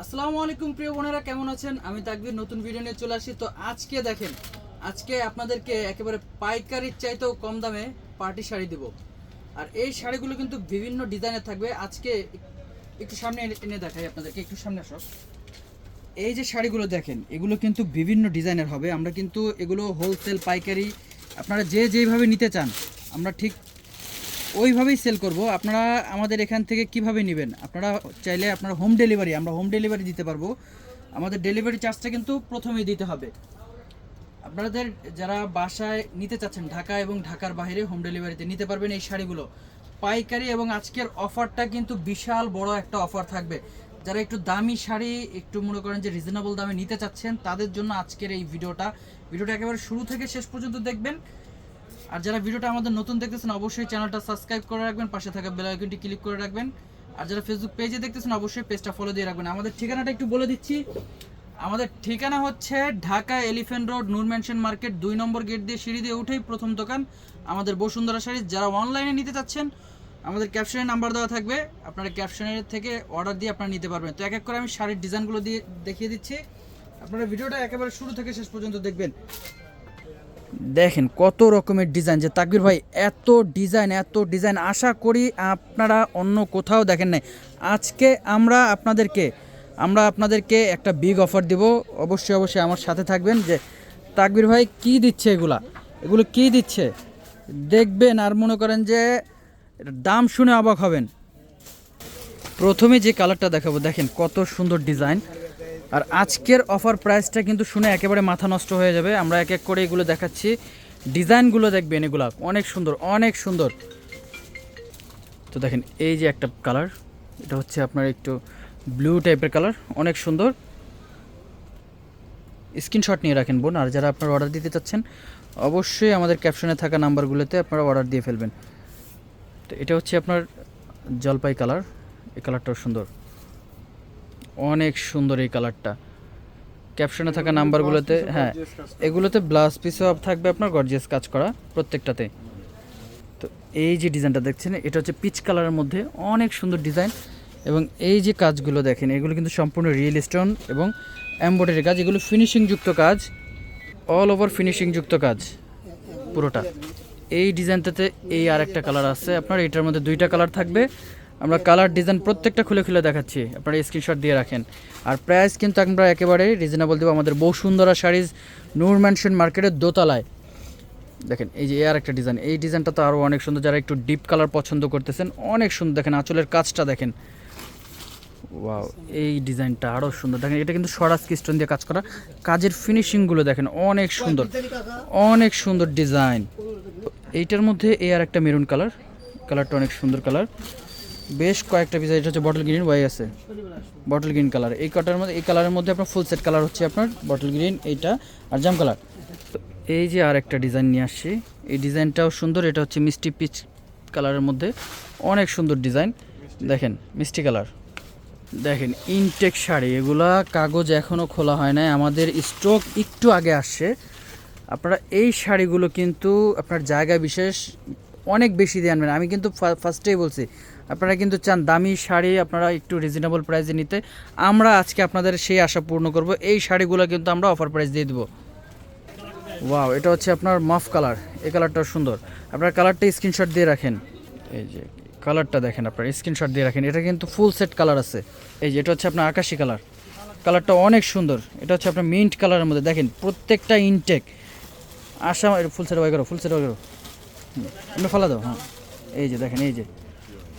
আসসালামু আলাইকুম, প্রিয় বোনেরা, কেমন আছেন? আমি তাকবির, নতুন ভিডিও নিয়ে চলে আসি তো আজকে দেখেন, আজকে আপনাদেরকে একেবারে পাইকারির চাইতেও কম দামে পার্টি শাড়ি দিব। আর এই শাড়িগুলো কিন্তু বিভিন্ন ডিজাইনের থাকবে। আজকে একটু সামনে এনে- দেখাই আপনাদেরকে, একটু সামনে আসো। এই যে শাড়িগুলো দেখেন, এগুলো কিন্তু বিভিন্ন ডিজাইনের হবে। আমরা কিন্তু এগুলো হোলসেল পাইকারি, আপনারা যে যেইভাবে নিতে চান, আমরা ঠিক ওইভাবেই সেল করব। আপনারা আমাদের এখান থেকে কীভাবে নেবেন? আপনারা চাইলে আপনারা হোম ডেলিভারি আমরা হোম ডেলিভারি দিতে পারব। আমাদের ডেলিভারি চার্জটা কিন্তু প্রথমেই দিতে হবে। আপনাদের যারা বাসায় নিতে চাচ্ছেন, ঢাকা এবং ঢাকার বাইরে হোম ডেলিভারিতে নিতে পারবেন এই শাড়িগুলো। পাইকারি এবং আজকের অফারটা কিন্তু বিশাল বড় একটা অফার থাকবে। যারা একটু দামি শাড়ি, একটু মনে করেন যে রিজনেবল দামে নিতে চাচ্ছেন, তাদের জন্য আজকের এই ভিডিওটা ভিডিওটা একেবারে শুরু থেকে শেষ পর্যন্ত দেখবেন। আর যারা ভিডিওটা আমাদের নতুন দেখতেছেন, অবশ্যই চ্যানেলটা সাবস্ক্রাইব করে রাখবেন, পাশে থাকা বেল আইকনটি ক্লিক করে রাখবেন। আর যারা ফেসবুক পেজে দেখতেছেন, অবশ্যই পেজটা ফলো দিয়ে রাখবেন। আমাদের ঠিকানাটা একটু বলে দিচ্ছি। আমাদের ঠিকানা হচ্ছে Dhaka Elephant Road Noor Mansion market দুই নম্বর গেট দিয়ে সিঁড়ি দিয়ে উঠেই প্রথম দোকান আমাদের বসুন্ধরা শাড়ি যারা অনলাইনে নিতে চাচ্ছেন, আমাদের ক্যাপশনের নাম্বার দেওয়া থাকবে। আপনারা ক্যাপশনের থেকে অর্ডার দিয়ে আপনারা নিতে পারবেন। তো এক এক করে আমি শাড়ির ডিজাইনগুলো দিয়ে দেখিয়ে দিচ্ছি। আপনারা ভিডিওটা একেবারে শুরু থেকে শেষ পর্যন্ত দেখবেন। দেখেন কত রকমের ডিজাইন যে তাকবির ভাই, এত ডিজাইন এত ডিজাইন আশা করি আপনারা অন্য কোথাও দেখেন নাই। আজকে আমরা আপনাদেরকে আমরা আপনাদেরকে একটা বিগ অফার দিব। অবশ্যই অবশ্যই আমার সাথে থাকবেন যে তাকবির ভাই কি দিচ্ছে এগুলা? এগুলো কি দিচ্ছে? দেখবেন আর মনে করেন যে দাম শুনে অবাক হবেন। প্রথমে যে কালারটা দেখাবো, দেখেন কত সুন্দর ডিজাইন আর আজকের অফার প্রাইসটা কিন্তু শুনে একেবারে মাথা নষ্ট হয়ে যাবে। আমরা এক এক করে এগুলো দেখাচ্ছি। ডিজাইনগুলো দেখবেন এগুলা। অনেক সুন্দর অনেক সুন্দর। তো দেখেন, এই যে একটা কালার এটা হচ্ছে আপনার একটু ব্লু টাইপের কালার অনেক সুন্দর। স্ক্রিনশট নিয়ে রাখেন বোন, আর যারা আপনারা অর্ডার দিতে চাচ্ছেন, অবশ্যই আমাদের ক্যাপশনে থাকা নাম্বারগুলোতে আপনারা অর্ডার দিয়ে ফেলবেন। তো এটা হচ্ছে আপনার জলপাই কালার এই কালারটাও সুন্দর। অনেক সুন্দর এই কালারটা। ক্যাপশনে থাকা নাম্বারগুলোতে হ্যাঁ এগুলোতে ব্লাউজ পিসও থাকবে আপনার গর্জিয়াস কাজ করা প্রত্যেকটাতে। তো এই যে ডিজাইনটা দেখছেন, এটা হচ্ছে পিচ কালারের মধ্যে অনেক সুন্দর ডিজাইন। এবং এই যে কাজগুলো দেখেন, এগুলো কিন্তু সম্পূর্ণ রিয়েল স্টোন এবং এমব্রয়ডারি কাজ, এগুলো ফিনিশিং যুক্ত কাজ অল ওভার ফিনিশিং যুক্ত কাজ, পুরোটা। এই ডিজাইনটাতে এই আর একটা কালার আছে আপনার, এটার মধ্যে দুইটা কালার থাকবে। আমরা কালার ডিজাইন প্রত্যেকটা খুলে খুলে দেখাচ্ছি। আপনারা স্ক্রিনশট দিয়ে রাখেন। আর প্রাইস কিন্তু আমরা একেবারে রিজনেবল দেবো। আমাদের বহু বসুন্ধরা শাড়িজ নূর ম্যানশন মার্কেটের দোতলায়। দেখেন, এই যে আর একটা ডিজাইন এই ডিজাইনটা তো আরও অনেক সুন্দর। যারা একটু ডিপ কালার পছন্দ করতেছেন, অনেক সুন্দর। দেখেন, আঁচলের কাজটা দেখেন। ওয়াও এই ডিজাইনটা আরও সুন্দর। দেখেন, এটা কিন্তু স্বরাজ কিস্টন দিয়ে কাজ করা। কাজের ফিনিশিংগুলো দেখেন, অনেক সুন্দর। অনেক সুন্দর ডিজাইন এইটার মধ্যে এ আর একটা মেরুন কালার কালারটা অনেক সুন্দর কালার বেশ কয়েকটা পিস এটা হচ্ছে বটল গ্রিন ওয়াই আছে। বটল গ্রিন কালার এই কটার মধ্যে এই কালারের মধ্যে আপনার ফুল সেট কালার হচ্ছে আপনার বটল গ্রিন এইটা আর জাম কালার এই যে আর একটা ডিজাইন নিয়ে আসছি। এই ডিজাইনটাও সুন্দর, এটা হচ্ছে মিষ্টি পিচ কালারের মধ্যে। অনেক সুন্দর ডিজাইন দেখেন, মিষ্টি কালার দেখেন ইনটেক শাড়ি, এগুলা কাগজ এখনও খোলা হয় নাই। আমাদের স্টক একটু আগে আসছে। আপনারা এই শাড়িগুলো কিন্তু আপনার জায়গা বিশেষ অনেক বেশি দিয়ে আনবেন। আমি কিন্তু ফার্স্টেই বলছি আপনারা কিন্তু চান দামি শাড়ি আপনারা একটু রিজনেবল প্রাইসে নিতে। আমরা আজকে আপনাদের সেই আশা পূর্ণ করব, এই শাড়িগুলো কিন্তু আমরা অফার প্রাইস দিয়ে দেবো। ওয়াও এটা হচ্ছে আপনার মাফ কালার এই কালারটা সুন্দর। আপনার কালারটা স্ক্রিনশট দিয়ে রাখেন। এই যে কালারটা দেখেন আপনার স্ক্রিনশট দিয়ে রাখেন। এটা কিন্তু ফুল সেট কালার আছে। এই যে, এটা হচ্ছে আপনার আকাশি কালার কালারটা অনেক সুন্দর। এটা হচ্ছে আপনার মিন্ট কালারের মধ্যে। দেখেন, প্রত্যেকটা ইনটেক আশা ফুল সেট ওয়াই করো ফুল সেট ওয়াই করো। আপনি ফালা দাও হ্যাঁ। এই যে, দেখেন, এই যে।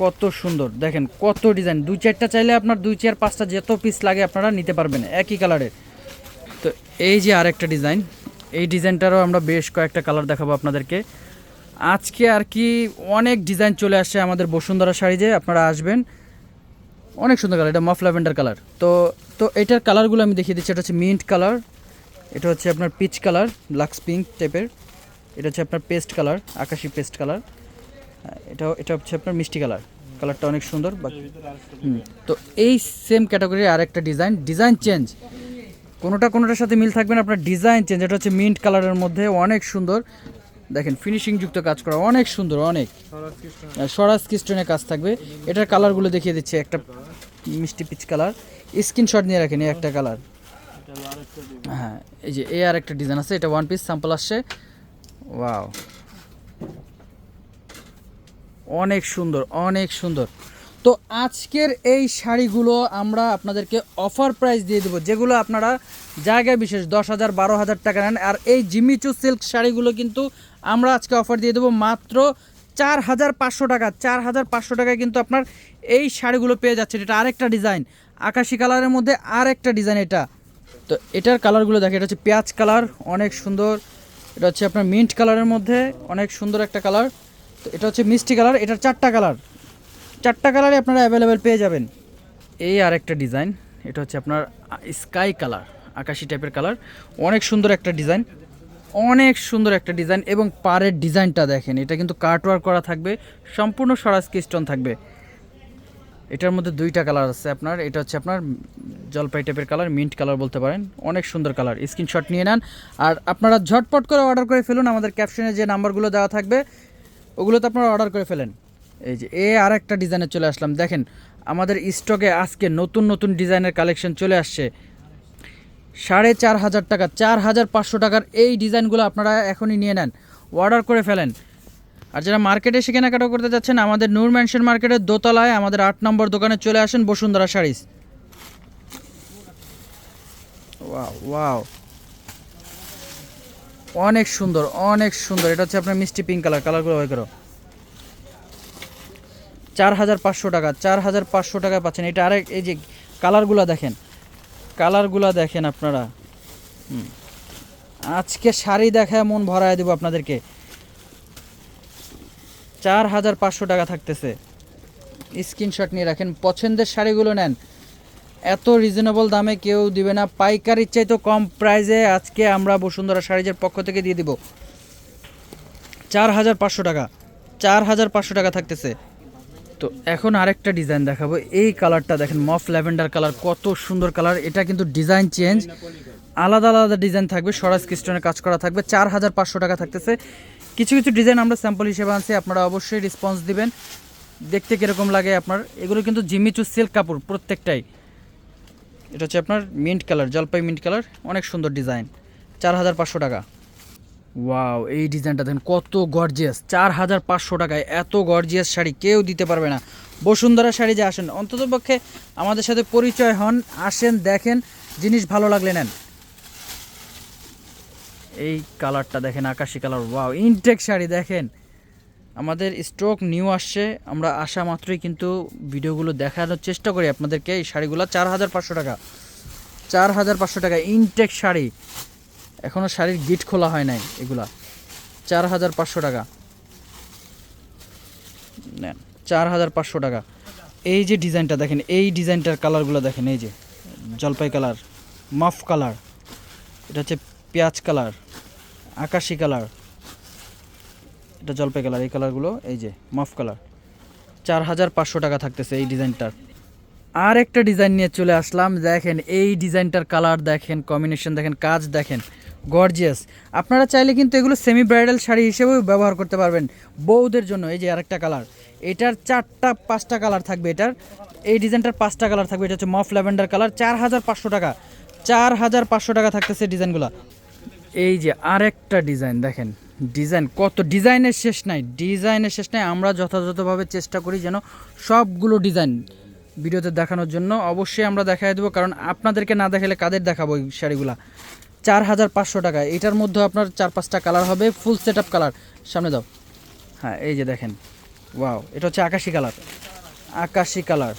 কত সুন্দর। দেখেন কত ডিজাইন। দুই চারটা চাইলে আপনার দুই চার পাঁচটা যত পিস লাগে আপনারা নিতে পারবেন একই কালারের তো এই যে আরেকটা ডিজাইন, এই ডিজাইনটারও আমরা বেশ কয়েকটা কালার দেখাবো আপনাদেরকে। আজকে আর কি অনেক ডিজাইন চলে আসছে আমাদের বসুন্ধরা শাড়ি যে, আপনারা আসবেন। অনেক সুন্দর কালার এটা মফ ল্যাভেন্ডার কালার তো তো এটার কালারগুলো আমি দেখিয়ে দিচ্ছি, এটা হচ্ছে মিন্ট কালার এটা হচ্ছে আপনার পিচ কালার লাক্স পিঙ্ক টাইপের এটা হচ্ছে আপনার পেস্ট কালার আকাশি পেস্ট কালার এটা এটা হচ্ছে আপনার মিষ্টি কালার। কালারটা অনেক সুন্দর তো এই সেম ক্যাটাগরির আরেকটা ডিজাইন ডিজাইন চেঞ্জ কোনোটা কোনোটার সাথে মিল থাকবে না, আপনার ডিজাইন চেঞ্জ এটা হচ্ছে মিন্ট কালারের মধ্যে অনেক সুন্দর। দেখেন ফিনিশিং যুক্ত কাজ করা, অনেক সুন্দর, অনেক। স্বরাজ কিস্টনের কাজ থাকবে। এটার কালারগুলো দেখিয়ে দিচ্ছে, একটা মিষ্টি পিচ কালার স্ক্রিনশট নিয়ে রাখেন, এই একটা কালার হ্যাঁ এই যে এ আর একটা ডিজাইন আছে, এটা ওয়ান পিস স্যাম্পল আসছে। ওয়াও অনেক সুন্দর অনেক সুন্দর। তো আজকের এই শাড়িগুলো আমরা আপনাদেরকে অফার প্রাইস দিয়ে দেবো, যেগুলো আপনারা জায়গায় বিশেষ দশ হাজার, বারো হাজার টাকা নেন। আর এই জিমিচু সিল্ক শাড়িগুলো কিন্তু আমরা আজকে অফার দিয়ে দেবো মাত্র চার হাজার পাঁচশো টাকা। চার হাজার পাঁচশো টাকায় কিন্তু আপনার এই শাড়িগুলো পেয়ে যাচ্ছে এটা আরেকটা ডিজাইন আকাশি কালারের মধ্যে আর একটা ডিজাইন এটা। তো এটার কালারগুলো দেখে এটা হচ্ছে পেঁয়াজ কালার, অনেক সুন্দর। এটা হচ্ছে আপনার মিন্ট কালারের মধ্যে, অনেক সুন্দর একটা কালার। তো এটা হচ্ছে মিষ্টি কালার, এটার চারটা কালার। চারটা কালারে আপনারা অ্যাভেলেবেল পেয়ে যাবেন। এই আর একটা ডিজাইন এটা হচ্ছে আপনার স্কাই কালার আকাশি টাইপের কালার অনেক সুন্দর একটা ডিজাইন অনেক সুন্দর একটা ডিজাইন এবং পাড়ের ডিজাইনটা দেখেন, এটা কিন্তু কার্টওয়ার্ক করা থাকবে, সম্পূর্ণ সরাসকি স্টোন থাকবে। এটার মধ্যে দুইটা কালার আছে আপনার, এটা হচ্ছে আপনার জলপাই টাইপের কালার মিন্ট কালার বলতে পারেন। অনেক সুন্দর কালার স্ক্রিনশট নিয়ে নেন। আর আপনারা ঝটপট করে অর্ডার করে ফেলুন, আমাদের ক্যাপশনে যে নাম্বারগুলো দেওয়া থাকবে ওগুলোতে আপনারা অর্ডার করে ফেলেন। এই যে, এ আর একটা ডিজাইনে চলে আসলাম। দেখেন, আমাদের স্টকে আজকে নতুন নতুন ডিজাইনের কালেকশন চলে আসছে। সাড়ে চার হাজার টাকা, চার হাজার পাঁচশো টাকার এই ডিজাইনগুলো আপনারা এখনই নিয়ে নেন। অর্ডার করে ফেলেন। আর যারা মার্কেটে এসে কেনাকাটা করতে যাচ্ছেন, আমাদের নূর ম্যানশন মার্কেটের দোতলায় আমাদের আট নম্বর দোকানে চলে আসেন বসুন্ধরা শাড়িস। Wow wow. অনেক সুন্দর অনেক সুন্দর। এটা হচ্ছে আপনার মিষ্টি পিঙ্ক কালার কালারগুলো হয় করো। চার হাজার পাঁচশো টাকা, চার হাজার পাঁচশো টাকায় পাচ্ছেন। এটা আরেক, এই যে কালারগুলো দেখেন কালারগুলো দেখেন আপনারা। আজকে শাড়ি দেখায় মন ভরায় দেবো আপনাদেরকে। চার হাজার পাঁচশো টাকা থাকতেছে। স্ক্রিনশট নিয়ে রাখেন। পছন্দের শাড়িগুলো নেন। এত রিজনেবল দামে কেউ দিবে না। পাইকারির চাইতে কম প্রাইসে আজকে আমরা বসুন্ধরা শাড়িজের পক্ষ থেকে দিয়ে দিব। চার হাজার পাঁচশো টাকা। চার হাজার পাঁচশো টাকা থাকতেছে। তো এখন আরেকটা ডিজাইন দেখাবো। এই কালারটা দেখেন, মফ ল্যাভেন্ডার কালার কত সুন্দর কালার এটা কিন্তু ডিজাইন চেঞ্জ আলাদা আলাদা ডিজাইন থাকবে। স্বরাজ ক্রিস্টনের কাজ করা থাকবে। চার হাজার পাঁচশো টাকা থাকতেছে। কিছু কিছু ডিজাইন আমরা স্যাম্পল হিসেবে আনছি। আপনারা অবশ্যই রেসপন্স দিবেন। দেখতে কীরকম লাগে আপনার। এগুলো কিন্তু জিমিচু সিল্ক কাপড় প্রত্যেকটাই। এটা হচ্ছে আপনার মিন্ট কালার জলপাই মিন্ট কালার অনেক সুন্দর ডিজাইন চার হাজার পাঁচশো টাকা। ওয়াও এই ডিজাইনটা দেখেন, কত গর্জিয়াস চার হাজার পাঁচশো টাকায় এত গর্জিয়াস শাড়ি, কেউ দিতে পারবে না। বসুন্ধরা শাড়ি যে আসেন অন্ততপক্ষে আমাদের সাথে পরিচয় হন, আসেন, দেখেন, জিনিস ভালো লাগলে নেন। এই কালারটা দেখেন, আকাশি কালার ওয়াও ইনটেক শাড়ি দেখেন। আমাদের স্টক নিউ আসছে। আমরা আসা মাত্রই কিন্তু ভিডিওগুলো দেখানোর চেষ্টা করি আপনাদেরকে। এই শাড়িগুলো চার হাজার পাঁচশো টাকা। চার হাজার পাঁচশো টাকা ইনটেক শাড়ি। এখনও শাড়ির গিট খোলা হয় নাই এগুলা। চার হাজার পাঁচশো টাকা। নেন, চার হাজার পাঁচশো টাকা। এই যে ডিজাইনটা দেখেন, এই ডিজাইনটার কালারগুলো দেখেন, এই যে জলপাই কালার, মাফ কালার, এটা হচ্ছে পেঁয়াজ কালার, আকাশি কালার। এটা জলপাই কালার, এই কালারগুলো, এই যে, মাফ কালার। চার হাজার পাঁচশো টাকা থাকতেছে এই ডিজাইনটার। আর একটা ডিজাইন নিয়ে চলে আসলাম, দেখেন, এই ডিজাইনটার কালার দেখেন কম্বিনেশন দেখেন, কাজ দেখেন গর্জিয়াস আপনারা চাইলে কিন্তু এগুলো সেমি ব্রাইডাল শাড়ি হিসেবেও ব্যবহার করতে পারবেন, বউদের জন্য, এই যে আরেকটা কালার। এটার চারটা, পাঁচটা কালার থাকবে এটার। এই ডিজাইনটার পাঁচটা কালার থাকবে, এটা হচ্ছে মফ ল্যাভেন্ডার কালার চার হাজার পাঁচশো টাকা। চার হাজার পাঁচশো টাকা থাকতেছে ডিজাইনগুলো। এই যে আরেকটা ডিজাইন, দেখেন ডিজাইন, কত ডিজাইনের শেষ নাই, ডিজাইনের শেষ নাই। আমরা যথাযথভাবে চেষ্টা করি যেন সবগুলো ডিজাইন ভিডিওতে দেখানোর জন্য। অবশ্যই আমরা দেখাই দেবো, কারণ আপনাদেরকে না দেখালে কাদের দেখাবো এই শাড়িগুলা? চার হাজার পাঁচশো টাকা, এটার মধ্যে আপনার চার পাঁচটা কালার হবে, ফুল সেট আপ কালার। সামনে দাও। হ্যাঁ এই যে দেখেন। ওয়াও, এটা হচ্ছে আকাশি কালার। আকাশি কালার।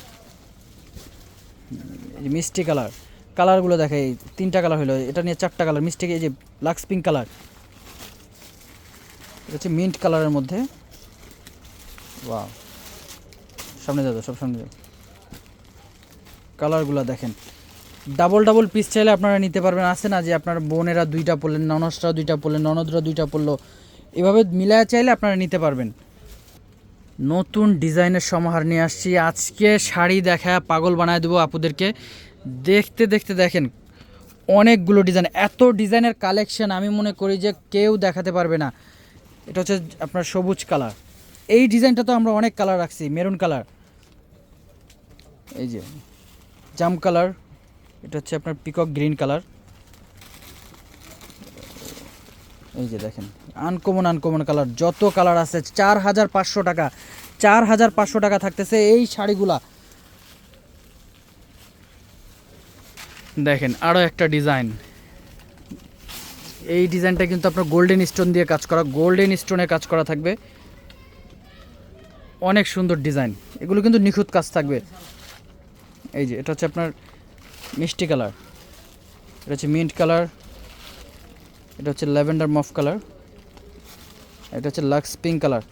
মিষ্টি কালার। কালারগুলো দেখে এই তিনটা কালার হলো, এটা নিয়ে চারটা কালার, মিষ্টি, এই যে লাক্স পিঙ্ক কালার। এটা হচ্ছে মিন্ট কালারের মধ্যে। ওয়াও সামনে যাও সব সামনে যাও কালারগুলো দেখেন। ডাবল ডাবল পিস চাইলে আপনারা নিতে পারবেন। আছে না যে আপনার বোনেরা দুইটা পড়লেন ননসরা দুইটা পড়লেন ননদরা দুইটা পড়ল এভাবে মিলায় চাইলে আপনারা নিতে পারবেন। নতুন ডিজাইনের সমাহার নিয়ে আসছি। আজকে শাড়ি দেখা পাগল বানায় দেবো আপুদেরকে। দেখতে দেখতে দেখেন, অনেকগুলো ডিজাইন। এত ডিজাইনের কালেকশন আমি মনে করি যে কেউ দেখাতে পারবে না। এটা হচ্ছে আপনার সবুজ কালার। এই ডিজাইনটা তো আমরা অনেক কালার রাখছি, মেরুন কালার। এই যে, জাম কালার, এটা হচ্ছে আপনার পিকক গ্রিন কালার। এই যে দেখেন, আনকমন আনকমন কালার, যত কালার আছে, চার হাজার পাঁচশো টাকা, চার হাজার পাঁচশো টাকা থাকতেছে এই শাড়িগুলা। দেখেন আরও একটা ডিজাইন। এই ডিজাইনটা কিন্তু আপনার গোল্ডেন স্টোন দিয়ে কাজ করা, গোল্ডেন স্টোনে কাজ করা থাকবে। অনেক সুন্দর ডিজাইন। এগুলো কিন্তু নিখুঁত কাজ থাকবে। এই যে, এটা হচ্ছে আপনার মিষ্টি কালার। এটা হচ্ছে মিন্ট কালার। এটা হচ্ছে ল্যাভেন্ডার মফ কালার। এটা হচ্ছে লাক্স পিঙ্ক কালার।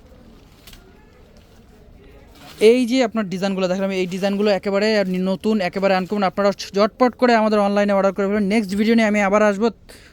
এই যে আপনার ডিজাইনগুলো দেখালাম, এই ডিজাইনগুলো একেবারে নতুন, একেবারে আনকমন আপনারা ঝটপট করে আমাদের অনলাইনে অর্ডার করে ফেলবেন নেক্সট ভিডিও নিয়ে আমি আবার আসব।